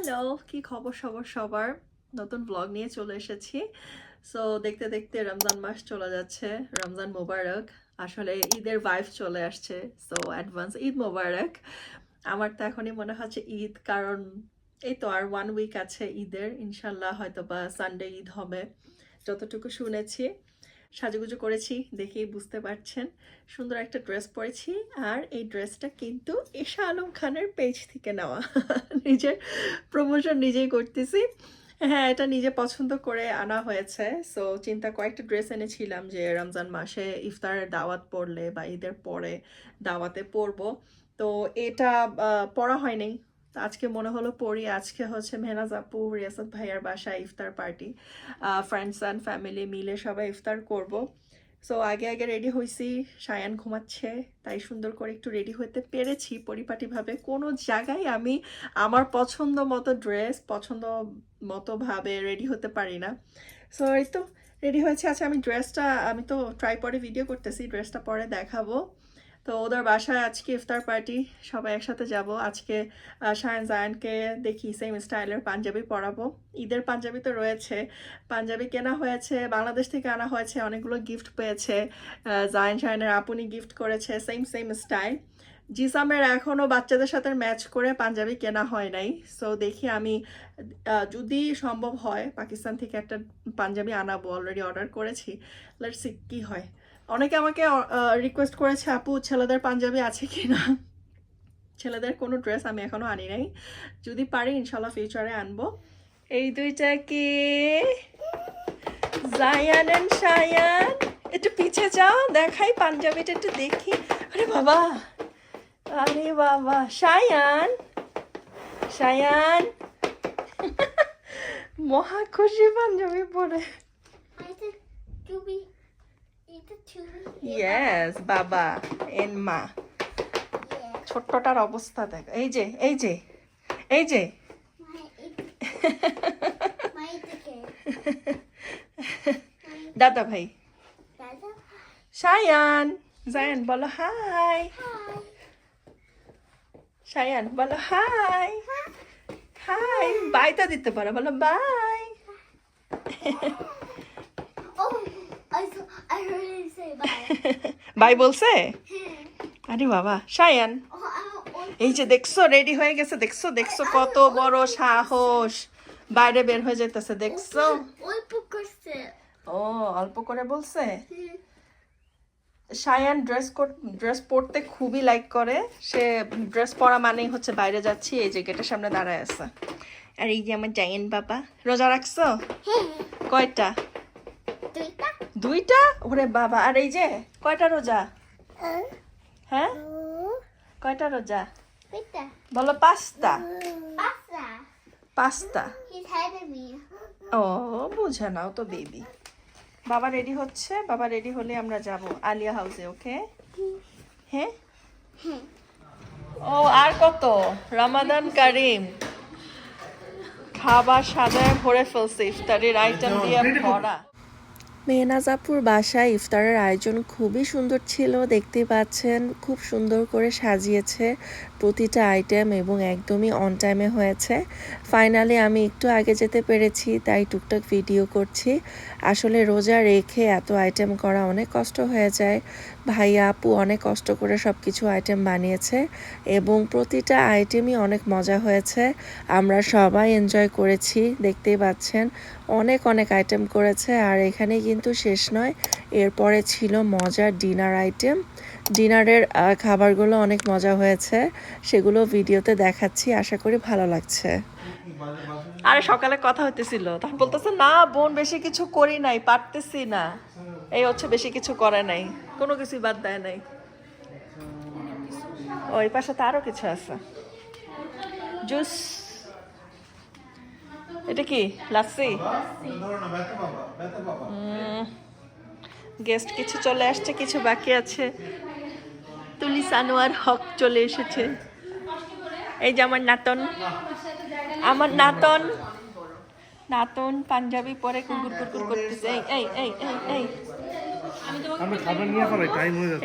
Hello, কি খবর সবার সবার? নতুন ব্লগ নিয়ে চলে এসেছি। সো দেখতে দেখতে রমজান মাস চলে যাচ্ছে, রমজান মোবারক। আসলে ঈদের ভাইভ চলে আসছে সো অ্যাডভান্স ঈদ মোবারক। আমার তো এখনই মনে হচ্ছে ঈদ, কারণ এই তো আর ওয়ান উইক আছে ঈদের, ইনশাল্লাহ হয়তো বা সানডে ঈদ হবে, যতটুকু শুনেছি। সাজুগুজু করেছি, দেখেই বুঝতে পারছেন। সুন্দর একটা ড্রেস পরেছি, আর এই ড্রেসটা কিন্তু এশা আলম খানের পেজ থেকে নেওয়া। নিজের প্রমোশন নিজেই করতেছি। হ্যাঁ এটা নিজে পছন্দ করে আনা হয়েছে। সো চিন্তা, কয়েকটা ড্রেস এনেছিলাম যে রমজান মাসে ইফতারের দাওয়াত পড়লে বা ঈদের পরে দাওয়াতে পরবো। তো এটা পরা হয়নি। তো আজকে মনে হলো পড়ি, আজকে হচ্ছে মেহনাজ আপু, রিয়াসত ভাইয়ার বাসায় ইফতার পার্টি। ফ্রেন্ডস অ্যান্ড ফ্যামিলি মিলে সবাই ইফতার করব। সো আগে আগে রেডি হয়েছি সায়ান ঘুমাচ্ছে, তাই সুন্দর করে একটু রেডি হতে পেরেছি পরিপাটিভাবে। কোনো জায়গায় আমি আমার পছন্দ মতো ড্রেস পছন্দ মতোভাবে রেডি হতে পারি না। সো এই তো রেডি হয়েছে। আচ্ছা আমি ড্রেসটা আমি তো ট্রাই পরে ভিডিও করতেছি ড্রেসটা পরে দেখাবো। তো ওদের বাসায় আজকে ইফতার পার্টি, সবাই একসাথে যাব। আজকে শায়ান জায়ানকে দেখি সেম স্টাইলের পাঞ্জাবি পরাবো। ঈদের পাঞ্জাবি তো রয়েছে। পাঞ্জাবি কেনা হয়েছে, বাংলাদেশ থেকে আনা হয়েছে, অনেকগুলো গিফট পেয়েছে। জায়ান শায়ানের আপনি গিফট করেছে সেম সেম স্টাইল জিসামের এখনও বাচ্চাদের সাথে ম্যাচ করে পাঞ্জাবি কেনা হয় নাই। সো দেখি আমি যদি সম্ভব হয়, পাকিস্তান থেকে একটা পাঞ্জাবি আনাবো অলরেডি অর্ডার করেছি। লেটস সি কি হয়। অনেকে আমাকে রিকোয়েস্ট করেছে, আপু, ছেলেদের পাঞ্জাবি আছে কি না ছেলেদের কোনো ড্রেস আমি এখনও আনি নাই। যদি পারি, ইনশাল্লাহ ফিউচারে আনব। এই দুইটা কি? জায়ান এন্ড সায়ান। একটু পিছে যাও, দেখাই পাঞ্জাবিটা একটু দেখি। আরে বাবা! আরে বাবা! সায়ান! সায়ান! মহা খুশি পাঞ্জাবি পরে। chubby. It's a chubby. Yes বাবা এন মা Yeah. ছোট্টটার অবস্থা দেখ এই যে এই যে এই যে. দাদা ভাই. সায়ান জায়ান বলো হাই. সায়ান, বলো হাই হাই বাই তো দিতে পারো, বলো bye I. Heard him say bye. Bye বলছে আরে বাবা সায়ান। Oh. এই যে দেখছ রেডি হয়ে গেছে দেখছ দেখছ কত বড় সাহস। বাইরে বের হয়ে যেতেছে দেখছ? অল্প করছে। ও অল্প করে বলছে? সায়ান ড্রেস ড্রেস পরতে খুবই লাইক করে। সে ড্রেস পরা মানেই হচ্ছে বাইরে যাচ্ছি এই যে গেটের সামনে দাঁড়ায় আছে। আর এই যে আমার জায়েন বাবা রোজা রাখছো? কয়টা? দুইটা? দুইটা? ওরে বাবা আর এই যে কয়টা রোজা? হ্যাঁ? কয়টা রোজা? বলো পাঁচটা। পাঁচটা. ও বুঝে নাও তো বেবি বাবা রেডি হচ্ছে? বাবা রেডি হলে আমরা যাব আলিয়া হাউসে ওকে হ্যাঁ? ও আর কত? রামাদান কারিম। খাবার সাজায় ভরে ফেলছে ইফতারের আইটেম দিয়ে ভরা। মেহনাজাপুর বাসা ইফতারের আয়োজন খুবই সুন্দর ছিল দেখতে পাচ্ছেন খুব সুন্দর করে সাজিয়েছে। প্রতিটা আইটেম এবং একদমই অন টাইমে হয়েছে। ফাইনালি আমি একটু আগে যেতে পেরেছি, তাই টুকটাক ভিডিও করছি। আসলে রোজা রেখে এত আইটেম করা অনেক কষ্ট হয়ে যায়। ভাইয়া আপু অনেক কষ্ট করে সব কিছু আইটেম বানিয়েছে এবং প্রতিটা আইটেমই অনেক মজা হয়েছে। আমরা সবাই এনজয় করেছি, দেখতেই পাচ্ছেন। অনেক অনেক আইটেম করেছে আর এখানে কিন্তু শেষ নয়। এরপরে ছিল মজার ডিনার আইটেম ডিনারের খাবারগুলো অনেক মজা হয়েছে। সেগুলো ভিডিওতে দেখাচ্ছি আশা করি ভালো লাগছে। আরে সকালে কথা হইতেছিল তখন বলতেছে না বোন বেশি কিছু করি নাই পারতেছি না। এই হচ্ছে বেশি কিছু করে নাই কোনো কিছু বাদ দেয় নাই। ওই পাশে তো আরও কিছু আছে। জুস। এটা কি? লাচ্ছি? গেস্ট কিছু চলে আসছে কিছু বাকি আছে। তুলি সানোয়ার হক চলে এসেছে। এই যে আমার নাতন। আমার নাতন। নাতন পাঞ্জাবি পরে কুকুর কুকুর করতেছে। এই এই এই এই এই।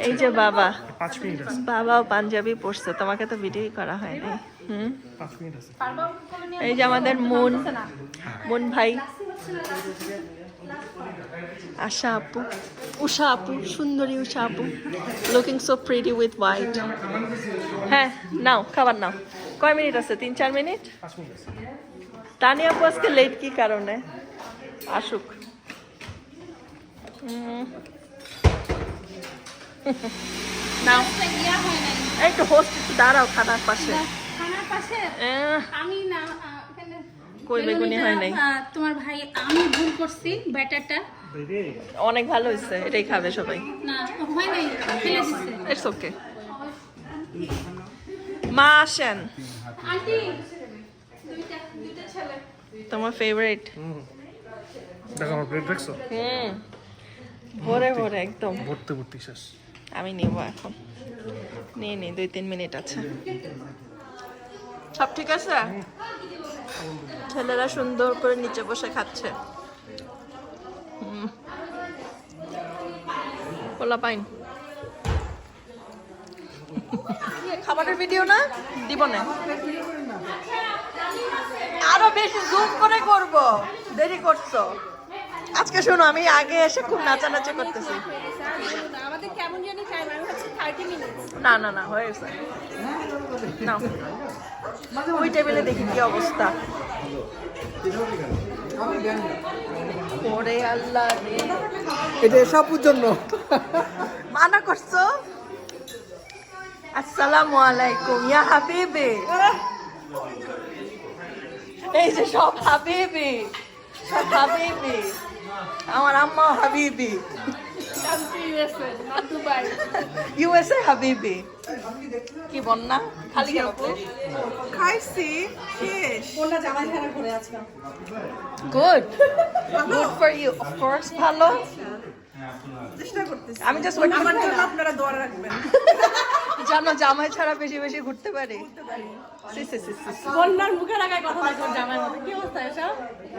এই যে বাবা। বাবাও পাঞ্জাবি পরছে তোমাকে তো ভিডিও করা হয়নি। হুম? এই যে আমাদের মন। মন ভাই। আশা আপু। উষা আপু সুন্দরী উষা আপু। Looking so pretty with white হ্যাঁ নাও খাবার নাও। কয় মিনিট আছে? তিন চার মিনিট? তানিয়া আপু আজকে লেট কি কারণে? আসুক। নাও। একটু হোস্ট দাঁড়াও খানার পাশে। খানার পাশে আমি না কই বেগুনি হয় নাই? তোমার ভাই আমি ভুল করছি ব্যাটারটা। অনেক ভালো হয়েছে এটাই খাবে সবাই। না হয় নাই ফেলে দিচ্ছে ইটস ওকে মা আসেন। আন্টি দুইটা দুইটা ছেলে। তোমার ফেভারিট হুম। দেখো আমার প্লেট দেখছ? হুম। ভরে ভরে একদম। ভর্তি ভর্তি শেষ। আমি নিব এখন। নিয়ে নি দুই তিন মিনিট আছে। সব ঠিক আছে? ছেলেরা সুন্দর করে নিচে বসে খাচ্ছে। পাইন। খাবারের ভিডিও না? দিব না। আরও বেশি জুম করে করব। দেরি করছ। আজকে শোনো আমি আগে এসে খুব নাচানাচি করতেছি। আমাদের কেমন জানি টাইম আমি হচ্ছে থার্টি মিনিট না না না হয়ে গেছে। না ওই টেবিলে দেখি কি অবস্থা। ওরে আল্লাহ রে। এটা সবুর জন্য। মানা করছ? আসসালামু আলাইকুম ইয়া হাবিবি। এই যে সব হাবিবি সব হাবিবি। আমার আম্মা হাবিবি। ইউএসএ হাবিবি। কি বন্যা? খালি খাইছি good good for you of course ভালো? চেষ্টা করতেছি। আমি জাস্ট আমার জন্য আপনারা দোয়া রাখবেন। জানো জামাই ছাড়া বেশি বেশি ঘুরতে পারি। বন্যার কথা বলছেন জামাই মতো। কি অবস্থা এসব?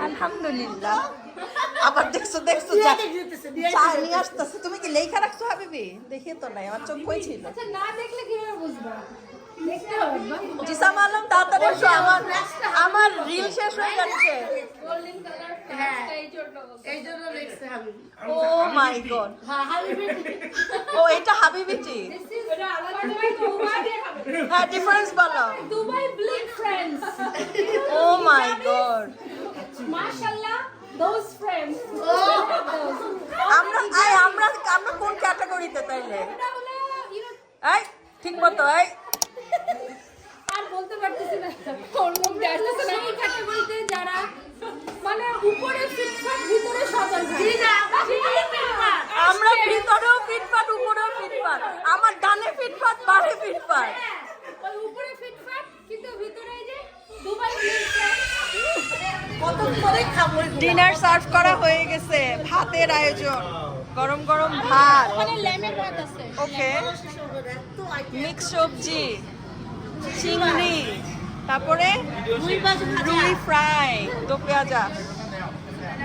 আলহামদুলিল্লাহ। আবার দেখছ দেখছ নিয়ে আসতেছে। তুমি কি লেখা রাখছো হাবিবি? দেখি তো নাই আমার চোখ কই ছিল আচ্ছা না দেখলে কীভাবে বুঝবা? জিসাম আলম তাড়াতাড়ি আমার আমার রিল শেষ হয়ে যাচ্ছে। এই জন্য লিখছে হাবিবি। ও মাই গড হ্যাঁ হাবিবি। ও এটা হাবিবিটি এটা আলাদা দুবাই হ্যাঁ ডিফারেন্স বলো। দুবাই ব্লিক ফ্রেন্ডস ও মাই গড মাশাআল্লাহ those friends আমরা আই আমরা আমরা কোন ক্যাটাগরিতে তাইলে? এই ঠিক মতো এই। আর বলতে পারতেছি না। কোন মুখ আসতেছে না। এই ক্যাটাগরিতে যারা মানে উপরে ফিটফাট ভিতরে সদল জি না আমরা ভিতরেও ফিটফাট উপরেও ফিটফাট আমার ডানে ফিটফাট বাড়ে ফিটফাট ওই উপরে ফিটফাট কিন্তু ভিতরে এই যে দুবাই ব্লিক কত করে খাব ডিনার সার্ভ করা হয়ে গেছে ভাতের আয়োজন। গরম গরম ভাত। ওখানে ল্যামের ভাত আছে। ওকে মিক্স সবজি চিংড়ি তারপরে রুই ফ্রাই দো পেঁয়াজা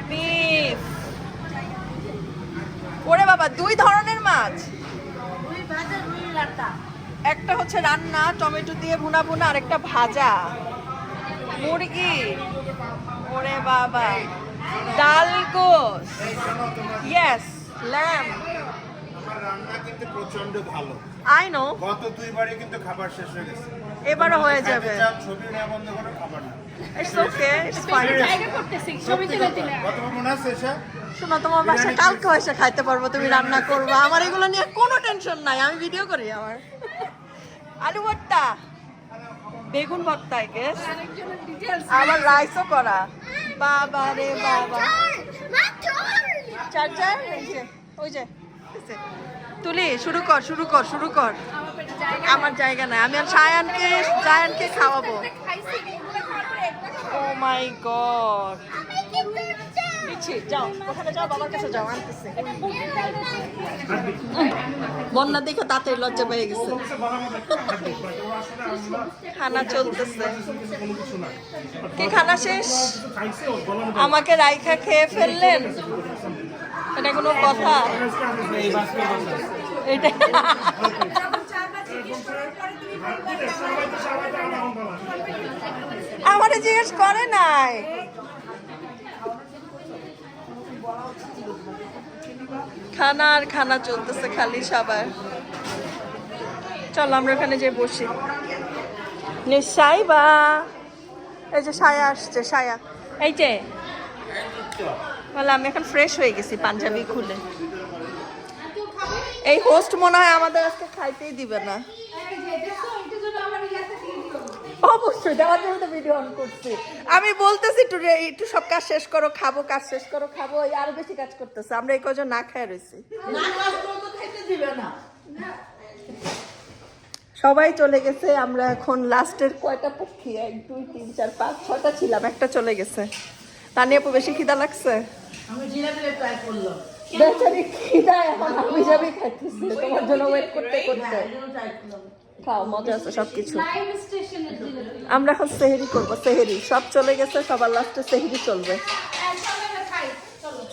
বিফ ওরে বাবা দুই ধরনের মাছ। একটা হচ্ছে রান্না টমেটো দিয়ে ভুনা ভুনা আর একটা ভাজা। মুরগি। ওরে বাবা। গোস ইয়েস ল্যাম আমার রান্না কিন্তু প্রচণ্ড ভালো। আই নো গত দুইবারই কিন্তু খাবার শেষ হয়ে গেছে। এবারও হয়ে খেতে যাবে। ছবি না বন্ধ করে খাবার না ইটস ওকে ইটস ফাইন জায়গা করতেছি ছবি তুলে তুলে গতবার মনে আছে এসে? শোনো তোমার বাসায় কালকে এসে খাইতে পারব তুমি রান্না করবে। আমার এগুলো নিয়ে কোনো টেনশন নাই আমি ভিডিও করি আমার। আলু ভর্তা। বেগুন ভর্তা গেস আবার রাইসও করা। বাবা রে বাবা। চার চার ওই যে তুলি শুরু কর শুরু কর শুরু কর। আমার জায়গা নাই আমি আর সায়ানকে সায়ানকে খাওয়াবো। ও মাই গড যাও ওখানে যাও বাবার কাছে যাও আনতেছে। বন্যা দেখে তাতে লজ্জা পেয়ে গেছে। খানা চলতেছে। কি খানা শেষ? আমাকে রাইখা খেয়ে ফেললেন? এটা কোনো কথা? এটা আমারে জিজ্ঞেস করে নাই। খানা আর খানা চলতেছে খালি সবার। চল, আমরা ওখানে যে বসি। সাইবা। এই যে সায়া আসছে, সায়া। এই যে। বলে, আমি এখন ফ্রেশ হয়ে গেছি পাঞ্জাবি খুলে। এই হোস্ট মনে হয় আমাদের আজকে খাইতেই দিবে না। অবশ্যই দেওয়ার জন্য তো ভিডিও অন করছি। আমি বলতেছি একটু একটু সব কাজ শেষ করো খাব কাজ শেষ করো খাব এই আরও বেশি কাজ করতেছে। আমরা এই কজন না খাই রয়েছি সবাই চলে গেছে আমরা এখন লাস্টের কয়টা পক্ষী? এক দুই তিন চার পাঁচ ছয়টা ছিলাম একটা চলে গেছে। তানি আপু বেশি খিদা লাগছে? বেচারি খিদা এখন আমি যাবি খাইতেছি তোমার জন্য ওয়েট করতে করতে। খাও মজা আছে সবকিছু। আমরা এখন সেহেরি করব সেহেরি। সব চলে গেছে সবার লাস্টে সেহেরি চলবে। হ্যাঁ,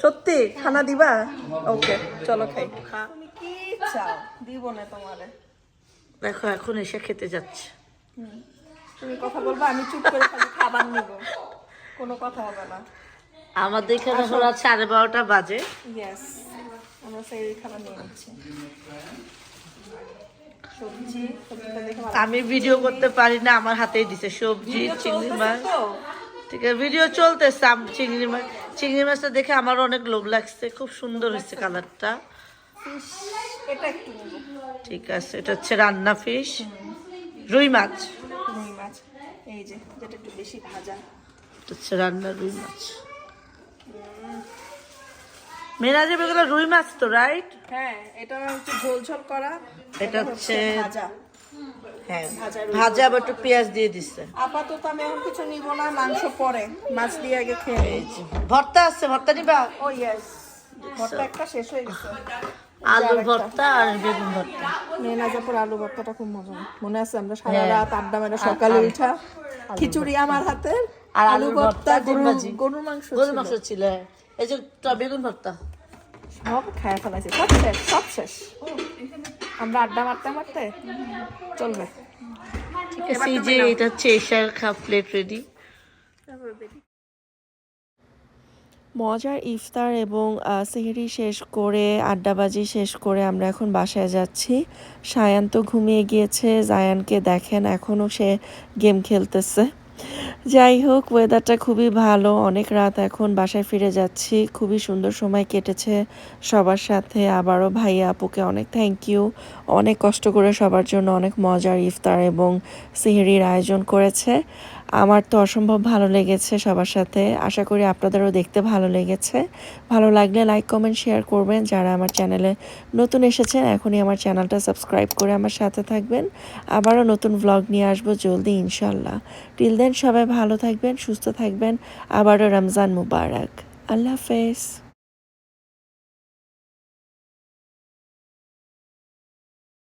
সত্যি? খানা দিবা? ওকে চলো খাই। তুমি কি চাও? দিব না তোমারে। দেখো এখন এসে খেতে যাচ্ছে। তুমি কথা বলবা আমি চুপ করে খালি খাবার নিব। কোনো কথা হবে না। আমাদের এখানে এখন রাত সাড়ে বারোটা বাজে। ইয়েস আমরা খাবার নিয়ে নিচ্ছি। আমি ভিডিও করতে পারি না আমার হাতেই দিছে সবজি চিংড়ি মাছ। ঠিক আছে ভিডিও চলতেছে চিংড়ি মাছ। চিংড়ি মাছটা দেখে আমার অনেক লোভ লাগছে খুব সুন্দর হয়েছে কালারটা। একটু নিব। ঠিক আছে এটা হচ্ছে রান্না ফিশ রুই মাছ। রুই মাছ এই যে যেটা একটু বেশি ভাজা। এটা হচ্ছে রান্না রুই মাছ। মেরাজে বেগুলো রুই মাছ তো রাইট হ্যাঁ এটা হচ্ছে ঝোল ঝোল করা এটা হচ্ছে ভাজা। হ্যাঁ ভাজা আবার একটু পেঁয়াজ দিয়ে দিচ্ছে। আপাতত আমি এখন কিছু নিব না মাংস পরে মাছ দিয়ে আগে খেয়ে ভর্তা আছে ভর্তা নিবা? ও ইয়েস ভর্তা একটা শেষ হয়ে গেছে। আলুর ভর্তা আর বেগুন ভর্তা। মেনাজাপুর আলু ভর্তাটা খুব মজা মনে আছে আমরা সারা হ্যাঁ। রাত আড্ডা মেরে সকালে উঠা খিচুড়ি আমার হাতে আর আলু ভর্তা ডিম ভাজি। গরুর মাংস গরুর ছিল। মাংস ছিল। এই যে বেগুন ভর্তা। সব খায় ফেলাইছি। সব শেষ সব শেষ। আমরা আড্ডা মারতে মারতে চলবে। ঠিক আছে যে এটা হচ্ছে এশার খা প্লেট রেডি মজার ইফতার এবং সেহরি শেষ করে আড্ডাবাজি শেষ করে আমরা এখন বাসায় যাচ্ছি। সায়ান তো ঘুমিয়ে গিয়েছে। জায়ানকে দেখেন এখনও সে গেম খেলতেছে। যাই হোক ওয়েদারটা খুবই ভালো। অনেক রাত এখন, বাসায় ফিরে যাচ্ছি। খুবই সুন্দর সময় কেটেছে সবার সাথে। আবারও ভাইয়া আপুকে অনেক থ্যাংক ইউ অনেক কষ্ট করে সবার জন্য অনেক মজার ইফতার এবং সিহরির আয়োজন করেছে। আমার তো অসম্ভব ভালো লেগেছে সবার সাথে। আশা করি আপনাদেরও দেখতে ভালো লেগেছে। ভালো লাগলে লাইক কমেন্ট শেয়ার করবেন। যারা আমার চ্যানেলে নতুন এসেছেন, এখনই আমার চ্যানেলটা সাবস্ক্রাইব করে আমার সাথে থাকবেন। আবারও নতুন ভ্লগ নিয়ে আসব জলদি, ইনশাল্লাহ। টিল দেন সবাই ভালো থাকবেন, সুস্থ থাকবেন। আবারও রমজান মুবারক। আল্লাহ হাফেজ।